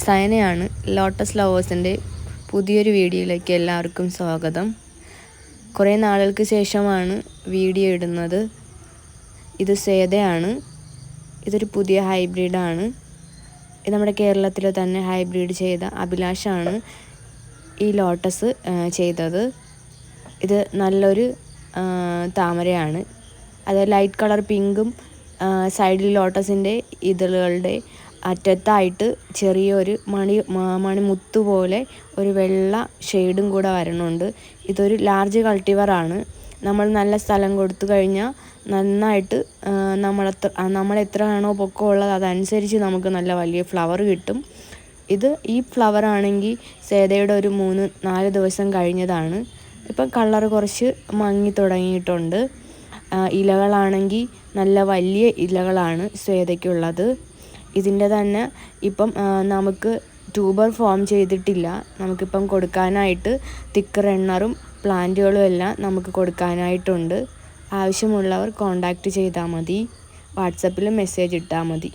സയനയാണ് lotus ലവേഴ്സിന്റെ പുതിയൊരു വീഡിയോയിലേക്ക് എല്ലാവർക്കും സ്വാഗതം. കുറേ നാളുകൾക്ക് ശേഷമാണ് വീഡിയോ ഇടുന്നത്. ഇത് സേതയാണ്. ഇതൊരു പുതിയ ഹൈബ്രിഡാണ്. ഇത് നമ്മുടെ കേരളത്തിൽ തന്നെ ഹൈബ്രിഡ് ചെയ്ത അഭിലാഷാണ് ഈ ലോട്ടസ് ചെയ്തത്. ഇത് നല്ലൊരു താമരയാണ്. അത് ലൈറ്റ് കളർ പിങ്കും സൈഡിൽ ലോട്ടസിന്റെ ഇതളുകളുടെ അറ്റത്തായിട്ട് ചെറിയൊരു മണി മണിമുത്ത് പോലെ ഒരു വെള്ള ഷെയ്ഡും കൂടെ വരണുണ്ട്. ഇതൊരു ലാർജ് കൾട്ടിവറാണ് നമ്മൾ നല്ല സ്ഥലം കൊടുത്തു കഴിഞ്ഞാൽ നന്നായിട്ട് നമ്മളെത്ര നമ്മൾ എത്രയാണോ പൊക്കമുള്ളത് അതനുസരിച്ച് നമുക്ക് നല്ല വലിയ ഫ്ലവർ കിട്ടും. ഇത് ഈ ഫ്ലവർ ആണെങ്കിൽ സേതയുടെ ഒരു മൂന്ന് നാല് ദിവസം കഴിഞ്ഞതാണ്. ഇപ്പം കളർ കുറച്ച് മങ്ങി തുടങ്ങിയിട്ടുണ്ട്. ഇലകളാണെങ്കിൽ നല്ല വലിയ ഇലകളാണ് സ്വേതയ്ക്കുള്ളത് ഇതിന്റെ തന്നെ ഇപ്പം നമുക്ക് ട്യൂബർ ഫോം ചെയ്തിട്ടില്ല. നമുക്കിപ്പം കൊടുക്കാനായിട്ട് തിക്ക് റണ്ണറും പ്ലാന്റുകളും എല്ലാം നമുക്ക് കൊടുക്കാനായിട്ടുണ്ട്. ആവശ്യമുള്ളവർ കോണ്ടാക്റ്റ് ചെയ്താൽ മതി. വാട്സപ്പിൽ മെസ്സേജ് ഇട്ടാൽ മതി.